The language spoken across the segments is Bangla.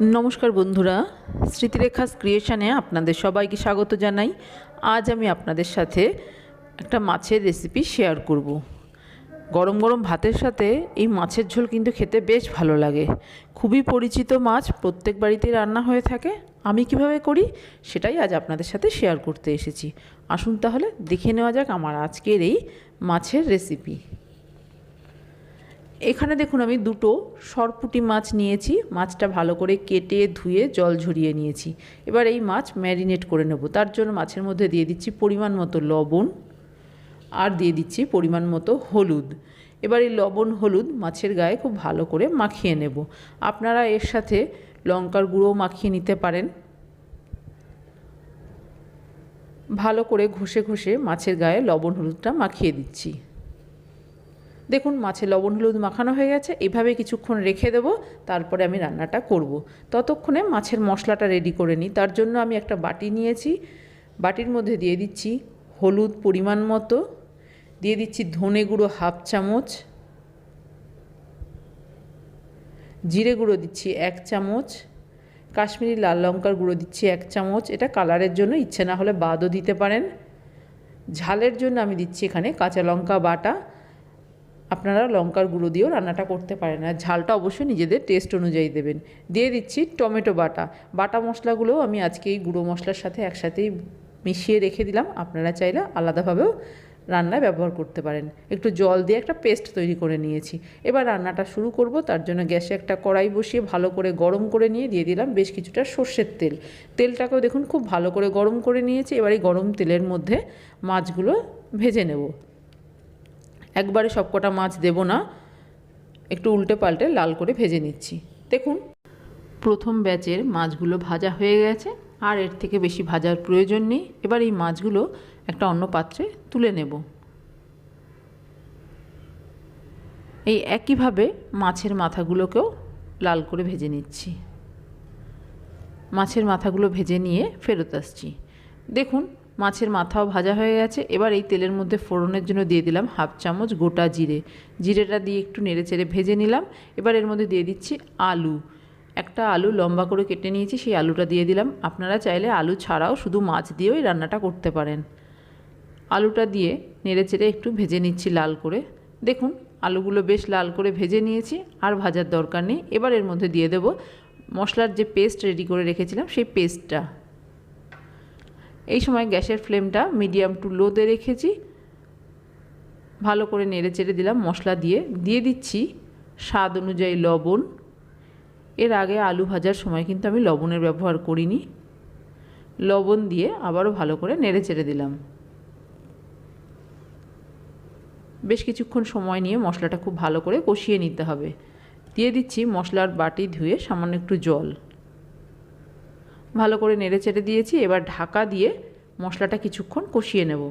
নমস্কার বন্ধুরা, স্মৃতিরেখাস ক্রিয়েশনে আপনাদের সবাইকে স্বাগত জানাই। আজ আমি আপনাদের সাথে একটা মাছের রেসিপি শেয়ার করব। গরম গরম ভাতের সাথে এই মাছের ঝোল কিন্তু খেতে বেশ ভালো লাগে। খুবই পরিচিত মাছ, প্রত্যেক বাড়িতেই রান্না হয়ে থাকে। আমি কীভাবে করি সেটাই আজ আপনাদের সাথে শেয়ার করতে এসেছি। আসুন তাহলে দেখে নেওয়া যাক আমার আজকের এই মাছের রেসিপি এখানে দেখুন আমি দুটো সরপুটি মাছ নিয়েছি। মাছটা ভালো করে কেটে, ধুয়ে, জল ঝরিয়ে নিয়েছি। এবার এই মাছ ম্যারিনেট করে নেব। তার জন্য মাছের মধ্যে দিয়ে দিচ্ছি পরিমাণ মতো লবণ আর দিয়ে দিচ্ছি পরিমাণ মতো হলুদ। এবার এই লবণ, হলুদ মাছের গায়ে খুব ভালো করে মাখিয়ে নেব। আপনারা এর সাথে লঙ্কার গুঁড়ো মাখিয়ে নিতে পারেন। ভালো করে ঘষে ঘষে মাছের গায়ে লবণ, হলুদটা মাখিয়ে দিচ্ছি। দেখুন মাছে লবণ হলুদ মাখানো হয়ে গেছে, এভাবে কিছুক্ষণ রেখে দেবো, তারপরে আমি রান্নাটা করব। ততক্ষণে মাছের মশলাটা রেডি করে নিই। তার জন্য আমি একটা বাটি নিয়েছি, বাটির মধ্যে দিয়ে দিচ্ছি হলুদ পরিমাণ মতো, দিয়ে দিচ্ছি ধনে গুঁড়ো হাফ চামচ, জিরে গুঁড়ো দিচ্ছি এক চামচ, কাশ্মীরি লাল লঙ্কার গুঁড়ো দিচ্ছি এক চামচ। এটা কালারের জন্য, ইচ্ছে না হলে বাদও দিতে পারেন। ঝালের জন্য আমি দিচ্ছি এখানে কাঁচা লঙ্কা বাটা আপনারা লঙ্কার গুঁড়ো দিয়েও রান্নাটা করতে পারেন আর ঝালটা অবশ্যই নিজেদের টেস্ট অনুযায়ী দেবেন। দিয়ে দিচ্ছি টমেটো বাটা। বাটা মশলাগুলোও আমি আজকে এই গুঁড়ো মশলার সাথে একসাথেই মিশিয়ে রেখে দিলাম। আপনারা চাইলে আলাদাভাবেও রান্নায় ব্যবহার করতে পারেন। একটু জল দিয়ে একটা পেস্ট তৈরি করে নিয়েছি। এবার রান্নাটা শুরু করব। তার জন্য গ্যাসে একটা কড়াই বসিয়ে ভালো করে গরম করে নিয়ে দিয়ে দিলাম বেশ কিছুটা সর্ষের তেল। তেলটাকেও দেখুন খুব ভালো করে গরম করে নিয়েছি। এবার এই গরম তেলের মধ্যে মাছগুলো ভেজে নেব। একবারে সবকটা মাছ দেব না, একটু উল্টে পাল্টে লাল করে ভেজে নিচ্ছি। দেখুন, প্রথম ব্যাচের মাছগুলো ভাজা হয়ে গেছে, আর এর থেকে বেশি ভাজার প্রয়োজন নেই। এবার এই মাছগুলো একটা অন্য পাত্রে তুলে নেব। এই একইভাবে মাছের মাথাগুলোকেও লাল করে ভেজে নিচ্ছি। মাছের মাথাগুলো ভেজে নিয়ে ফেরত আসছি। দেখুন মাছের মাথাও ভাজা হয়ে গেছে। এবার এই তেলের মধ্যে ফোড়নের জন্য দিয়ে দিলাম হাফ চামচ গোটা জিরে। জিরেটা দিয়ে একটু নেড়ে চেড়ে ভেজে নিলাম। এবার এর মধ্যে দিয়ে দিচ্ছি আলু। একটা আলু লম্বা করে কেটে নিয়েছি, সেই আলুটা দিয়ে দিলাম। আপনারা চাইলে আলু ছাড়াও শুধু মাছ দিয়েও রান্নাটা করতে পারেন। আলুটা দিয়ে নেড়ে চেড়ে একটু ভেজে নিচ্ছি লাল করে। দেখুন, আলুগুলো বেশ লাল করে ভেজে নিয়েছি, আর ভাজার দরকার নেই। এবার এর মধ্যে দিয়ে দেব মশলার যে পেস্ট রেডি করে রেখেছিলাম, সেই পেস্টটা। এই সময় গ্যাসের ফ্লেমটা মিডিয়াম টু লোতে রেখেছি। ভালো করে নেড়ে চেড়ে দিলাম, মশলা দিয়ে। দিয়ে দিচ্ছি স্বাদ অনুযায়ী লবণ। এর আগে আলু ভাজার সময় কিন্তু আমি লবণের ব্যবহার করিনি। লবণ দিয়ে আবারও ভালো করে নেড়ে চেড়ে দিলাম। বেশ কিছুক্ষণ সময় নিয়ে মশলাটা খুব ভালো করে কষিয়ে নিতে হবে। দিয়ে দিচ্ছি মশলার বাটি ধুয়ে সামান্য একটু জল। ভালো করে নেড়ে চেড়ে দিয়েছি, এবার ঢাকা দিয়ে মশলাটা কিছুক্ষণ কষিয়ে নেব।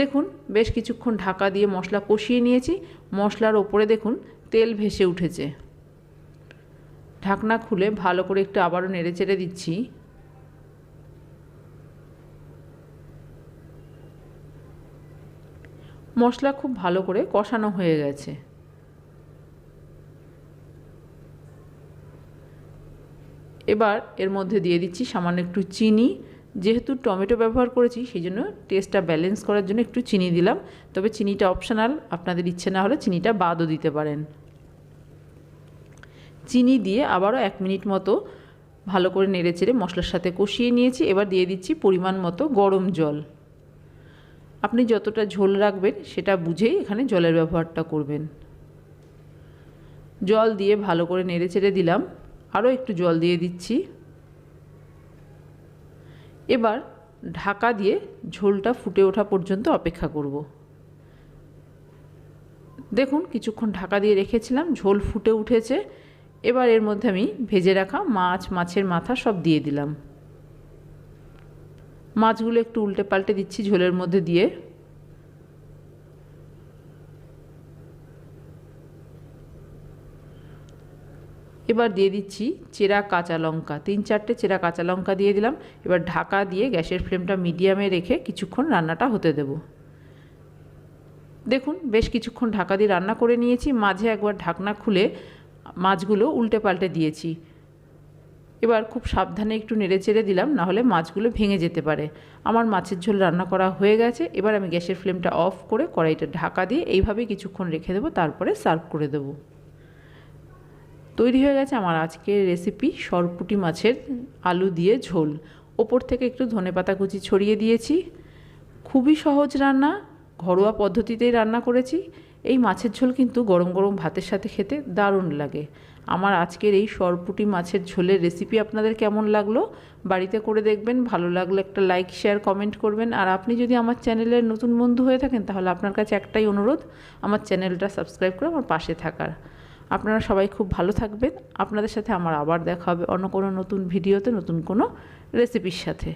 দেখুন, বেশ কিছুক্ষণ ঢাকা দিয়ে মশলা কষিয়ে নিয়েছি। মশলার ওপরে দেখুন, তেল ভেসে উঠেছে। ঢাকনা খুলে ভালো করে একটু আবারও নেড়ে চেড়ে দিচ্ছি। মশলা খুব ভালো করে কষানো হয়ে গেছে। এবার এর মধ্যে দিয়ে দিচ্ছি সামান্য একটু চিনি। যেহেতু টমেটো ব্যবহার করেছি সেই জন্য টেস্টটা ব্যালেন্স করার জন্য একটু চিনি দিলাম। তবে চিনিটা অপশনাল আপনাদের ইচ্ছে না হলে চিনিটা বাদও দিতে পারেন। চিনি দিয়ে আবারও এক মিনিট মতো ভালো করে নেড়ে চেড়ে মশলার সাথে কষিয়ে নিয়েছি। এবার দিয়ে দিচ্ছি পরিমাণ মতো গরম জল। আপনি যতটা ঝোল রাখবেন, সেটা বুঝেই এখানে জলের ব্যবহারটা করবেন। জল দিয়ে ভালো করে নেড়ে চেড়ে দিলাম। আরও একটু জল দিয়ে দিচ্ছি। এবার ঢাকা দিয়ে ঝোলটা ফুটে ওঠা পর্যন্ত অপেক্ষা করব। দেখুন, কিছুক্ষণ ঢাকা দিয়ে রেখেছিলাম, ঝোল ফুটে উঠেছে। এবার এর মধ্যে আমি ভেজে রাখা মাছ, মাছের মাথা সব দিয়ে দিলাম। মাছগুলো একটু উল্টে পাল্টে দিচ্ছি ঝোলের মধ্যে দিয়ে। এবার দিয়ে দিচ্ছি চেরা কাঁচা লঙ্কা। তিন চারটে চেরা কাঁচা লঙ্কা দিয়ে দিলাম। এবার ঢাকা দিয়ে গ্যাসের ফ্লেমটা মিডিয়ামে রেখে কিছুক্ষণ রান্নাটা হতে দেব। দেখুন, বেশ কিছুক্ষণ ঢাকা দিয়ে রান্না করে নিয়েছি। মাঝে একবার ঢাকনা খুলে মাছগুলো উল্টে পাল্টে দিয়েছি। এবার খুব সাবধানে একটু নেড়ে চেড়ে দিলাম নাহলে মাছগুলো ভেঙে যেতে পারে। আমার মাছের ঝোল রান্না করা হয়ে গেছে। এবার আমি গ্যাসের ফ্লেমটা অফ করে কড়াইটা ঢাকা দিয়ে এইভাবে কিছুক্ষণ রেখে দেবো। তারপরে সার্ভ করে দেবো। তৈরি হয়ে গেছে আমার আজকের রেসিপি সরপুটি মাছের আলু দিয়ে ঝোল। ওপর থেকে একটু ধনেপাতা কুচি ছড়িয়ে দিয়েছি। খুবই সহজ রান্না, ঘরোয়া পদ্ধতিতেই রান্না করেছি। এই মাছের ঝোল কিন্তু গরম গরম ভাতের সাথে খেতে দারুণ লাগে। আমার আজকের এই সরপুটি মাছের ঝোলের রেসিপি আপনাদের কেমন লাগল, বাড়িতে করে দেখবেন। ভালো লাগলে একটা লাইক শেয়ার কমেন্ট করবেন। আর আপনি যদি আমার চ্যানেলের নতুন বন্ধু হয়ে থাকেন, তাহলে আপনার কাছে একটাই অনুরোধ, আমার চ্যানেলটা সাবস্ক্রাইব করে আমার পাশে থাকার। আপনারা সবাই খুব ভালো থাকবেন। আপনাদের সাথে আমার আবার দেখা হবে অন্য কোনো নতুন ভিডিওতে, নতুন কোনো রেসিপির সাথে।